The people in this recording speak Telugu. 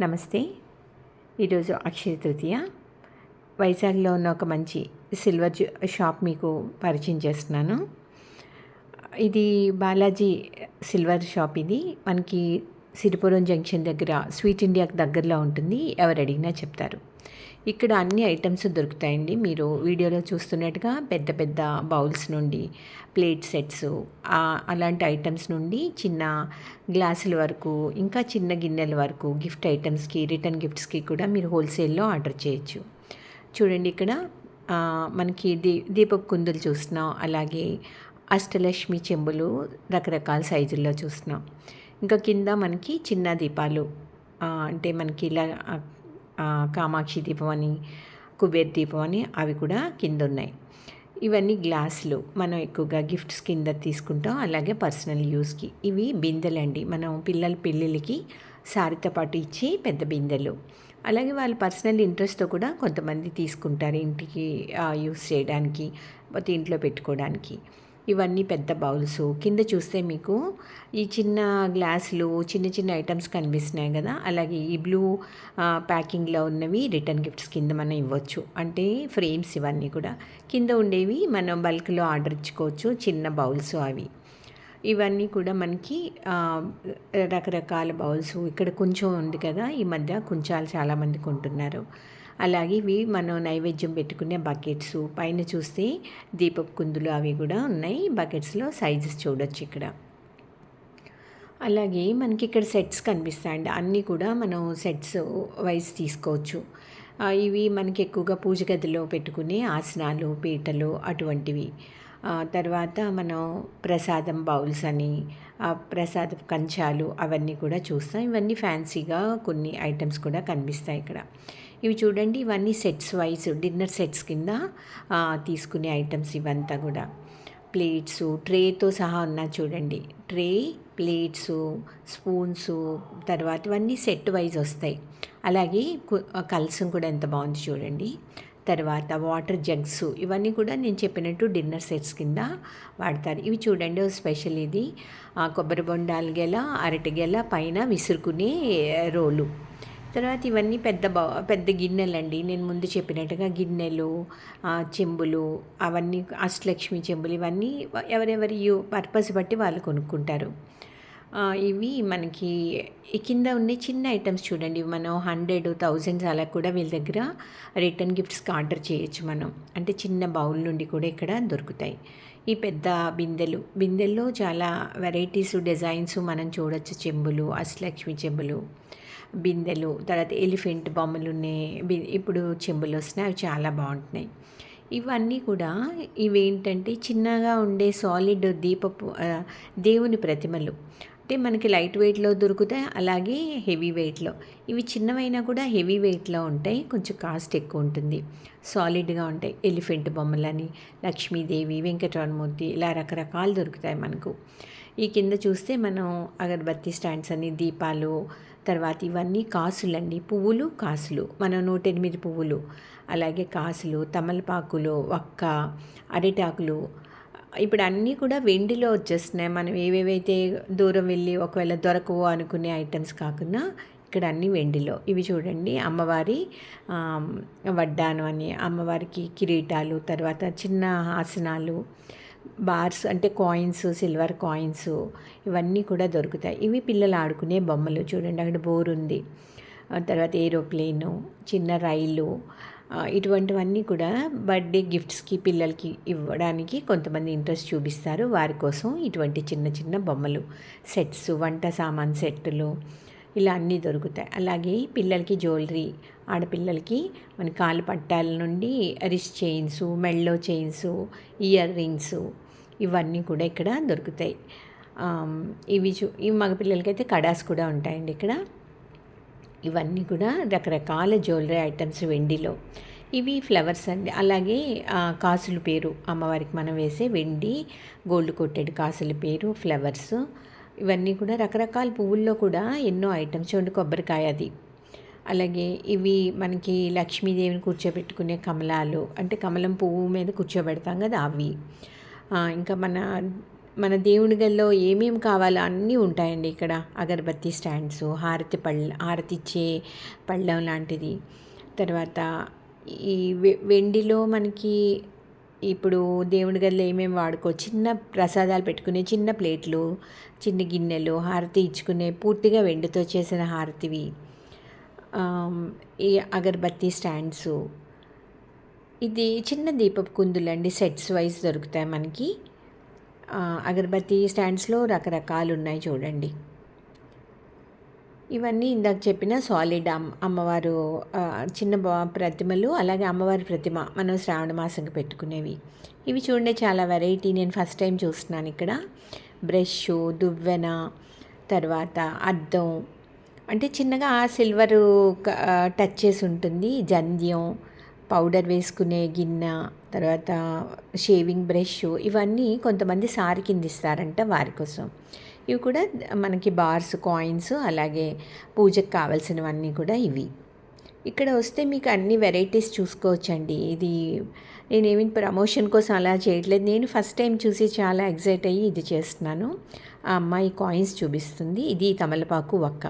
నమస్తే. ఈరోజు అక్షయ తృతీయ. వైజాగ్లో ఉన్న ఒక మంచి సిల్వర్ షాప్ మీకు పరిచయం చేస్తున్నాను. ఇది బాలాజీ సిల్వర్ షాప్ ఇది. మనకి సిరిపురం జంక్షన్ దగ్గర స్వీట్ ఇండియాకి దగ్గరలో ఉంటుంది. ఎవరు అడిగినా చెప్తారు. ఇక్కడ అన్ని ఐటమ్స్ దొరుకుతాయండి. మీరు వీడియోలో చూస్తున్నట్టుగా పెద్ద పెద్ద బౌల్స్ నుండి ప్లేట్ సెట్స్ అలాంటి ఐటమ్స్ నుండి చిన్న గ్లాసుల వరకు ఇంకా చిన్న గిన్నెల వరకు గిఫ్ట్ ఐటమ్స్కి రిటర్న్ గిఫ్ట్స్కి కూడా మీరు హోల్సేల్లో ఆర్డర్ చేయొచ్చు. చూడండి ఇక్కడ మనకి దీ దీపపు కుందులు చూస్తున్నాం అలాగే అష్టలక్ష్మి చెంబులు రకరకాల సైజుల్లో చూస్తున్నాం. ఇంకా కింద మనకి చిన్న దీపాలు అంటే మనకి ఇలా కామాక్షి దీపం అని కుబేర్ దీపం అని అవి కూడా కింద ఉన్నాయి ఇవన్నీ గ్లాసులు. మనం ఎక్కువగా గిఫ్ట్స్ కింద తీసుకుంటాం. అలాగే పర్సనల్ యూస్కి. ఇవి బిందెలండి. మనం పిల్లల పెళ్ళిళ్ళకి సారితో పాటు ఇచ్చే పెద్ద బిందెలు. అలాగే వాళ్ళ పర్సనల్ ఇంట్రెస్ట్తో కూడా కొంతమంది తీసుకుంటారు ఇంటికి యూస్ చేయడానికి లేకపోతే ఇంట్లో పెట్టుకోవడానికి. ఇవన్నీ పెద్ద బౌల్స్. కింద చూస్తే మీకు ఈ చిన్న గ్లాసులు చిన్న చిన్న ఐటమ్స్ కనిపిస్తున్నాయి కదా? అలాగే ఈ బ్లూ ప్యాకింగ్లో ఉన్నవి రిటర్న్ గిఫ్ట్స్ కింద మనం ఇవ్వచ్చు. అంటే ఫ్రేమ్స్ ఇవన్నీ కూడా. కింద ఉండేవి మనం బల్క్లో ఆర్డర్ ఇచ్చుకోవచ్చు చిన్న బౌల్స్ అవి. ఇవన్నీ కూడా మనకి రకరకాల బౌల్స్. ఇక్కడ కొంచెం ఉంది కదా? ఈ మధ్య కొంచాలు చాలామంది కొంటున్నారు. అలాగే ఇవి మనం నైవేద్యం పెట్టుకునే బకెట్స్. పైన చూస్తే దీపపు కుందులు అవి కూడా ఉన్నాయి. బకెట్స్లో సైజెస్ చూడొచ్చు ఇక్కడ. అలాగే మనకి ఇక్కడ సెట్స్ కనిపిస్తాయండి అన్నీ కూడా మనం సెట్స్ వైజ్ తీసుకోవచ్చు. ఇవి మనకి ఎక్కువగా పూజ గదిలో పెట్టుకునే ఆసనాలు పీటలు అటువంటివి. తర్వాత మనం ప్రసాదం బౌల్స్ అని ప్రసాద కంచాలు అవన్నీ కూడా చూస్తాం. ఇవన్నీ ఫ్యాన్సీగా కొన్ని ఐటమ్స్ కూడా కనిపిస్తాయి ఇక్కడ. ఇవి చూడండి ఇవన్నీ సెట్స్ వైజ్ డిన్నర్ సెట్స్ కింద తీసుకునే ఐటమ్స్ ఇవంతా కూడా. ప్లేట్స్ ట్రేతో సహా ఉన్నా చూడండి. ట్రే ప్లేట్స్ స్పూన్స్ తర్వాత ఇవన్నీ సెట్ వైజ్ వస్తాయి. అలాగే కలసం కూడా ఎంత బాగుంది చూడండి. తర్వాత వాటర్ జగ్స్ ఇవన్నీ కూడా నేను చెప్పినట్టు డిన్నర్ సెట్స్ కింద వాడతారు. ఇవి చూడండి స్పెషల్ ఇది. కొబ్బరి బొండాలు గెల అరటి గెల పైన విసురుకునే రోలు. తర్వాత ఇవన్నీ పెద్ద బా పెద్ద గిన్నెలండి. నేను ముందు చెప్పినట్టుగా గిన్నెలు చెంబులు అవన్నీ అష్టలక్ష్మి చెంబులు ఇవన్నీ ఎవరెవరి యూ పర్పస్ బట్టి వాళ్ళు కొనుక్కుంటారు. ఇవి మనకి కింద ఉండే చిన్న ఐటమ్స్ చూడండి. మనం హండ్రెడ్ థౌజండ్స్ అలా కూడా వీళ్ళ దగ్గర రిటర్న్ గిఫ్ట్స్కి ఆర్డర్ చేయొచ్చు మనం. అంటే చిన్న బౌల్ నుండి కూడా ఇక్కడ దొరుకుతాయి. ఈ పెద్ద బిందెలు బిందెల్లో చాలా వెరైటీస్ డిజైన్స్ మనం చూడొచ్చు. చెంబులు అష్టలక్ష్మి చెంబులు. బిందెలు తర్వాత ఎలిఫెంట్ బొమ్మలు ఉన్నాయి ఇప్పుడు చెంబులు వస్తున్నాయి అవి చాలా బాగుంటున్నాయి. ఇవన్నీ కూడా ఇవేంటంటే చిన్నగా ఉండే సాలిడ్ దీపపు దేవుని ప్రతిమలు. అంటే మనకి లైట్ వెయిట్లో దొరుకుతాయి అలాగే హెవీ వెయిట్లో ఇవి చిన్నవైనా కూడా హెవీ వెయిట్లో ఉంటాయి కొంచెం కాస్ట్ ఎక్కువ ఉంటుంది. సాలిడ్గా ఉంటాయి ఎలిఫెంట్ బొమ్మలని లక్ష్మీదేవి వెంకటరమూర్తి ఇలా రకరకాలు దొరుకుతాయి మనకు. ఈ కింద చూస్తే మనం అగరబత్తి స్టాండ్స్ అని దీపాలు తర్వాత ఇవన్నీ కాసులండి. పువ్వులు కాసులు. మనం నూట ఎనిమిది పువ్వులు. అలాగే కాసులు తమలపాకులు వక్క అరిటాకులు. ఇప్పుడు అన్నీ కూడా వెండిలో వచ్చేస్తున్నాయి. మనం ఏవేవైతే దూరం వెళ్ళి ఒకవేళ దొరకవు అనుకునే ఐటమ్స్ కాకుండా ఇక్కడ అన్నీ వెండిలో. ఇవి చూడండి. అమ్మవారి వడ్డాను అని అమ్మవారికి కిరీటాలు తర్వాత చిన్న ఆసనాలు బార్స్ అంటే కాయిన్స్ సిల్వర్ కాయిన్స్ ఇవన్నీ కూడా దొరుకుతాయి. ఇవి పిల్లలు ఆడుకునే బొమ్మలు. చూడండి అక్కడ బోర్ ఉంది. తర్వాత ఏరోప్లేను చిన్న రైలు ఇటువంటివన్నీ కూడా బర్త్డే గిఫ్ట్స్కి పిల్లలకి ఇవ్వడానికి కొంతమంది ఇంట్రెస్ట్ చూపిస్తారు. వారి కోసం ఇటువంటి చిన్న చిన్న బొమ్మలు సెట్స్ వంట సామాన్ సెట్లు ఇలా అన్నీ దొరుకుతాయి. అలాగే పిల్లలకి జ్యువెలరీ ఆడపిల్లలకి మన కాలు పట్టాల నుండి రిస్ట్ చైన్స్ మెళ్ళో చైన్స్ ఇయర్ రింగ్స్ ఇవన్నీ కూడా ఇక్కడ దొరుకుతాయి. ఇవి చూ ఈ మగపిల్లలకైతే కడాస్ కూడా ఉంటాయండి ఇక్కడ. ఇవన్నీ కూడా రకరకాల జ్యువెలరీ ఐటమ్స్ వెండిలో. ఇవి ఫ్లవర్స్ అండి. అలాగే కాసుల పేరు అమ్మవారికి మనం వేసే వెండి గోల్డ్ కొట్టెడ్ కాసుల పేరు ఫ్లవర్స్ ఇవన్నీ కూడా రకరకాల పువ్వుల్లో కూడా ఎన్నో ఐటమ్స్ చూడండి కొబ్బరికాయ అది. అలాగే ఇవి మనకి లక్ష్మీదేవిని కూర్చోబెట్టుకునే కమలాలు అంటే కమలం పువ్వు మీద కూర్చోబెడతాం కదా అవి. ఇంకా మన మన దేవుడి గల్లో ఏమేమి కావాలో అన్నీ ఉంటాయండి ఇక్కడ. అగరబత్తి స్టాండ్స్ హారతి పళ్ళ హారతి ఇచ్చే లాంటిది. తర్వాత ఈ వె- వెండిలో మనకి ఇప్పుడు దేవుడి గదిలో ఏమేమి వాడుకో చిన్న ప్రసాదాలు పెట్టుకునే చిన్న ప్లేట్లు చిన్న గిన్నెలు హారతి ఇచ్చుకునే పూర్తిగా వెండితో చేసిన హారతివి. ఈ అగరబత్తి స్టాండ్స్ ఇది చిన్న దీపపు కుందులండి సెట్స్ వైజ్ దొరుకుతాయి మనకి. అగరబత్తి స్టాండ్స్లో రకరకాలు ఉన్నాయి చూడండి. ఇవన్నీ ఇందాక చెప్పిన సాలిడ్ అమ్ అమ్మవారు చిన్న బా- ప్రతిమలు అలాగే అమ్మవారి ప్రతిమ మనం శ్రావణ మాసంకి పెట్టుకునేవి. ఇవి చూడండి చాలా వెరైటీ. నేను ఫస్ట్ టైం చూస్తున్నాను ఇక్కడ. బ్రష్ దువ్వెన తర్వాత అద్దం. అంటే చిన్నగా సిల్వరు టచ్ చేసి ఉంటుంది. జంధ్యం పౌడర్ వేసుకునే గిన్నె తర్వాత షేవింగ్ బ్రష్ ఇవన్నీ కొంతమంది సారి కింద ఇస్తారంట వారి కోసం. ఇవి కూడా మనకి బార్స్ కాయిన్స్ అలాగే పూజకు కావాల్సినవన్నీ కూడా ఇవి. ఇక్కడ వస్తే మీకు అన్ని వెరైటీస్ చూసుకోవచ్చండి. ఇది నేనేమి ప్రమోషన్ కోసం అలా చేయట్లేదు. నేను ఫస్ట్ టైం చూసి చాలా ఎగ్జైట్ అయ్యి ఇది చేస్తున్నాను. ఆ అమ్మాయి కాయిన్స్ చూపిస్తుంది. ఇది తమలపాకు ఒక్క